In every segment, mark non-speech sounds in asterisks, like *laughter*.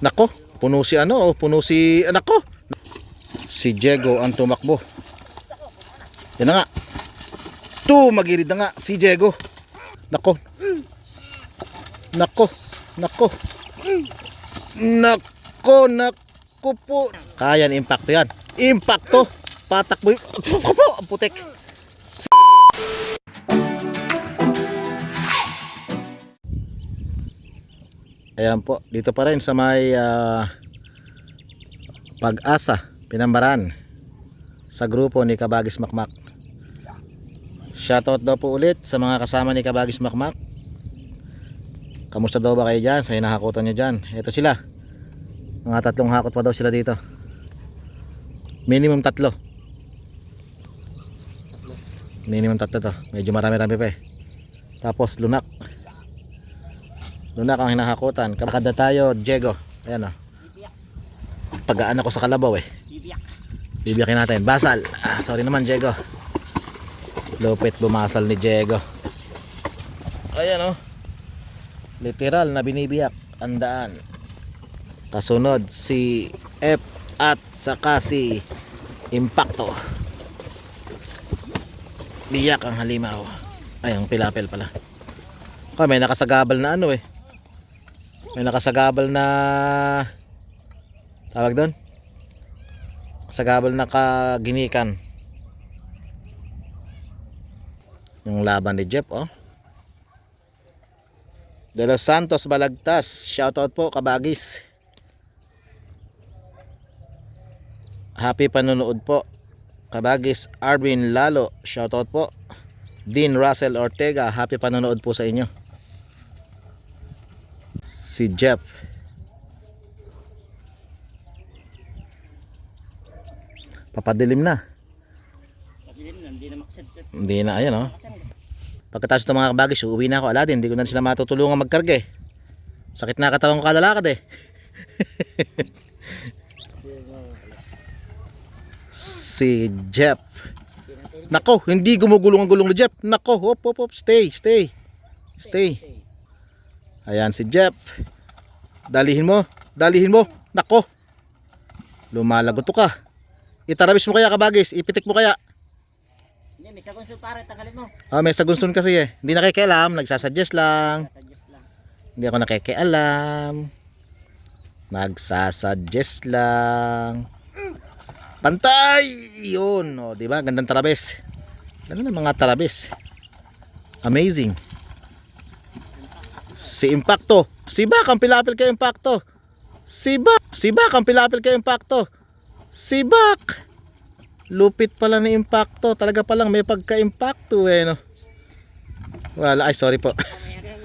Nako, puno si ano, oh, puno si anak ko. Si Diego ang tumakbo. Yan na nga. Tumagirid na nga si Diego. Nako. Nako. Nako. Nako, nako po. Kaya ni impacto yan. Impacto. Patakbo. Ako po, putek. Ayan po, dito pa rin sa may ah, pag-asa, pinambaran sa grupo ni Kabagis Makmak. Shoutout daw po ulit sa mga kasama ni Kabagis Makmak. Kamusta daw ba kayo dyan sa hinahakutan nyo dyan? Ito sila. Mga tatlong hakot pa daw sila dito. Minimum tatlo. Minimum tatlo to. Medyo marami-rami pa eh. Tapos lunak. Lunak ang hinahakutan. Kapakada tayo, Diego. Ayan o. Pagaan ako sa kalabaw eh. Bibiyak. Bibiyakin natin. Basal. Ah, sorry naman, Diego. Lupit bumasal ni Diego. Ayan oh. Literal na binibiyak. Andaan. Kasunod si F at saka si Impacto. Biyak ang halimaw. Ay, ang pilapel pala. May nakasagabal na ano eh. May nakasagabal na tawag doon? Sagabal na kaginikan. Yung laban ni Jeff, oh. De Los Santos Balagtas. Shoutout po, Kabagis. Happy panonood po. Kabagis Arvin Lalo. Shoutout po. Dean Russell Ortega. Happy panonood po sa inyo. Si Jeff. Papadilim na. Pagdilim na, hindi na makasadjot. Hindi na, ayan oh. Pagkatapos ng mga kabagis, uuwi na ako. Aladin, hindi ko na sila matutulungan magkarga eh. Sakit na katawan ko kalalakad eh. *laughs* si Jeff. Nako, hindi gumugulong ang gulong ni Jeff. Nako, hop, hop, hop, stay, stay. Stay. Ayan si Jeff. Dalihin mo, dalihin mo. Nako. Lumalagot to ka. Itarabis mo kaya kabagis, ipitik mo kaya. Hindi, may sagonso pare, tanggalin mo. Ah, may sagunsun kasi eh. Hindi nakikialam, nagsasuggest lang. Suggest lang. Hindi ako nakikialam. Nagsasuggest lang. Pantay! Yun, oh, di ba? Gandang tarabes. Ganda ng mga tarabes. Amazing. Si Impacto. Si Bak ang pilapil kay Impacto. Si Bak. Si Bak ang pilapil kay Impacto. Si Bak. Lupit pala ni Impacto. Talaga palang may pagka-impacto eh, no? Wala, ay sorry po.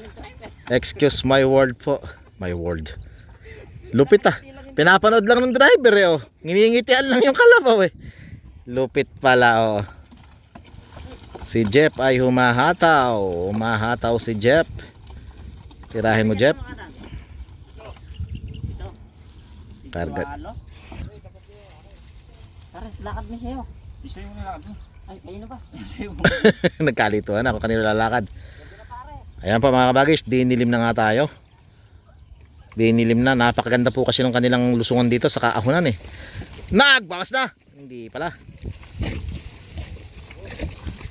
*laughs* Excuse my word po. My word. Lupit ah. Pinapanood lang ng driver eh oh. Nginingitian lang yung kalabaw eh. Lupit pala oh. Si Jeff ay humahataw. Humahataw si Jeff. Tirahin mo Jeff. Karga. Walo. Pare, lakad mo sa'yo. *laughs* Isa yung nilakad mo. Ay, kayo na ba? Nagkalituhan ako kanina lalakad. Ayan pa mga kabagis, dinilim na nga tayo. Dinilim na, napakaganda po kasi ng kanilang lusungan dito sa kaahunan eh. Nagbawas na! Hindi pala.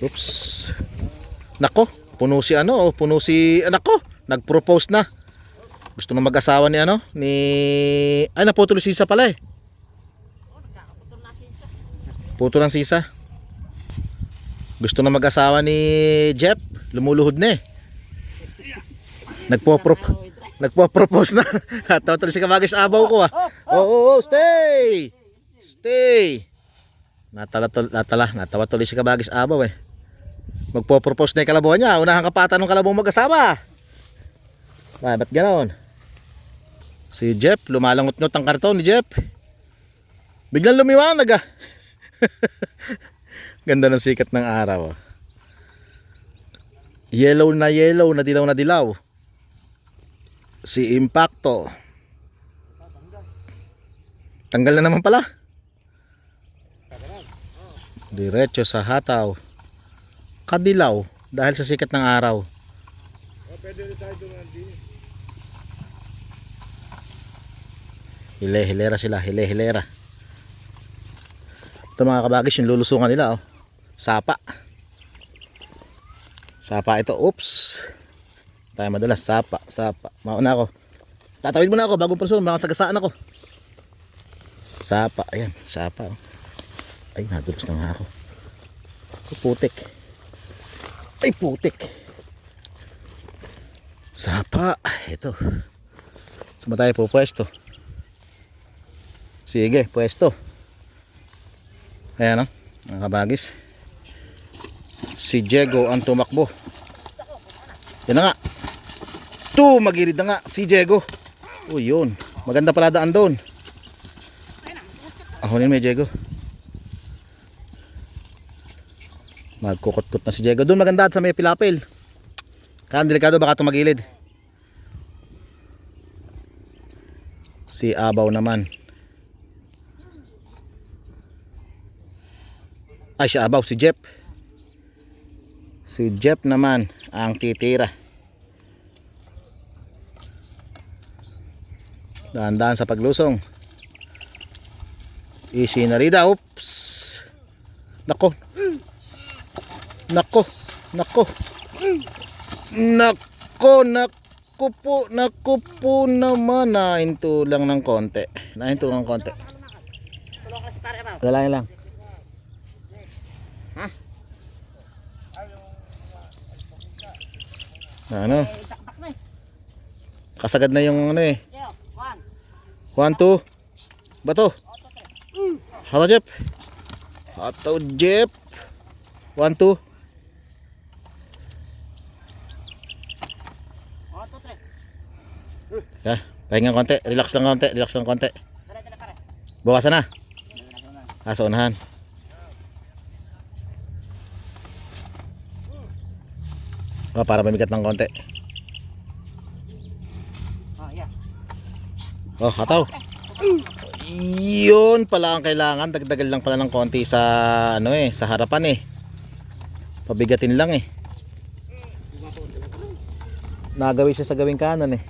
Oops. Nako, puno si ano, oh, puno si anak ko. Nag-propose na. Gusto na mag-asawa ni ano, ni... Ay, naputol yung sisa pala eh. Puto ng sisa. Gusto na mag-asawa ni Jeff. Lumuluhod na eh. Nagpo-prop nagpo-propose na. *laughs* Tawa tuloy si Kamagis abaw ko ah. Oo, oh, oh, stay. Stay. Natala, tul- natala, natawa tuloy si Kamagis abaw eh. Magpo-propose na yung kalabaw niya. Unahan kapatan ng kalabaw mag-asawa. Ba, ba't ganoon? Si Jeff, lumalangot-ngot ang karton ni Jeff. Biglang lumiwanag ah. *laughs* Ganda ng sikat ng araw. oh. Yellow na yellow, na dilaw na dilaw. Si Impacto. Tanggal na naman pala. Diretso sa hataw. Kadilaw dahil sa sikat ng araw. Hile-hilera sila, hile-hilera. Ito mga kabagis, yung lulusungan nila, oh. Sapa. Sapa ito, oops. Tayo madalas, sapa, sapa. Mauna ako. Tatawid muna ako, bagong person, baka sagasaan ako. Sapa, ayan, sapa. Oh. Ay, nadulas na nga ako. Ay, putik. Ay, putik. Sapa, ito. Saan ba tayo po pwesto? Sige, pwesto. Ayan o, mga kabagis. Si Diego ang tumakbo. Yan nga. Tu, magirid na nga, si Diego. O yun, maganda pala daan doon. Ahonin mo, Diego. Magkukot-kot na si Diego. Doon maganda sa may pilapil. Kaya delikado baka tumagilid. Si Abaw naman. Ay, si Abaw, si Jeff. Si Jeff naman ang titira. Dahan-dahan sa paglusong. Easy na rida. Oops. Nako. Nako. Nako. Nako, nako po, nako po naman. Nahinto lang ng konti. Nahinto lang ng konti. Dalayan lang. Ano? Eh, itaktak na eh. Kasagad na yung ano eh. Leo, one. One, two. Bato. Otto, tre. Hato, Jeff. Hato, two. Otto, tre. Ya, pahinga konti. Relax lang konti. Relax lang konti. Bukasan na. Ah, sa unahan. Oh, para mamigat ng konti. Oh, yeah. Oh, hataw. Yun pala ang kailangan. Dagdagan lang pala ng konti sa ano eh, sa harapan eh. Pabigatin lang eh. Nagawi siya sa gawing kanan eh.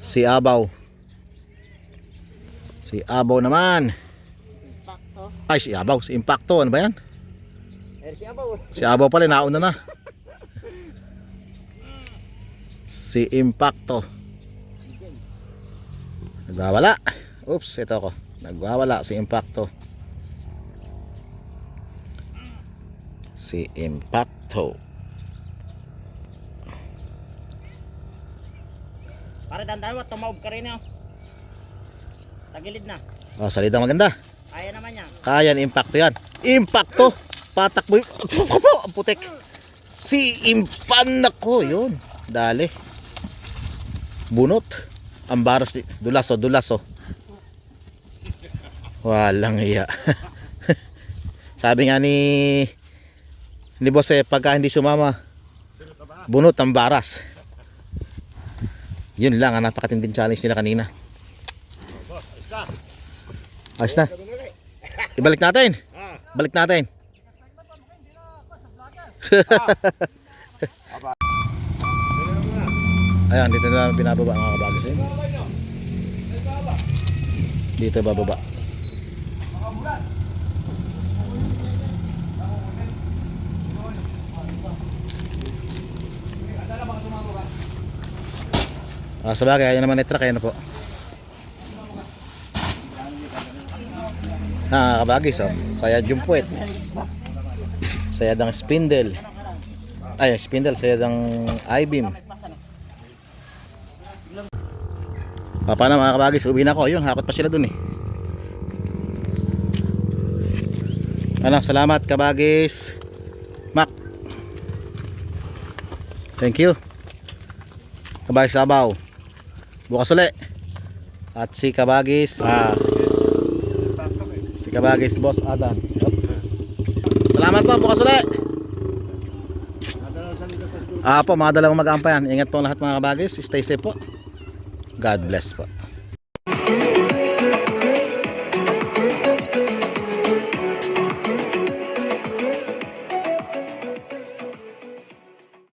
Si Abaw. Si Abaw naman. Ay, si Abaw. Si Impacto. Ano ba yan? Eh, si Abaw. Si Abaw pala, nauna na. Si Impacto. Nagwawala. Oops, ito ako. Nagwawala si Impacto. Si Impacto. Pare, dandan mo, tumaob ka rin yun. Tagilid na. Oh, salita maganda. Kaya naman yan. Kaya Impacto yan. Impacto! Patakbo yung... Ang putik. Si Impan ako. Yun. Dali. Bunot. Ambaras. di- Dulaso, dulaso. Walang iya. *laughs* Sabi nga ni ni boss eh, pagka hindi sumama, bunot ang baras. Yun lang ang napakatinding challenge nila kanina. Ayos na. Ibalik natin. Balik natin. Ayan, dito na lang binababa mga kabagis eh. Dito bababa. Ah, sa bagay, ayan naman itra kayo na po. Ah, kabagis oh. Sayad yung puwet. Sayad ang spindle. Ay, spindle, sayad ang I-beam. Ah, paano mga kabagis? Uwi na ako. Yun, hakot pa sila dun eh. Ano, salamat kabagis. Mac. Thank you. Kabagis Sabaw. Bukas uli. At si kabagis. Ah, si kabagis boss Adan. Yup. Bukas uli. Ah po, mga dalawang mag-ampayan. Ingat po lahat mga kabagis. Stay safe po. God bless po.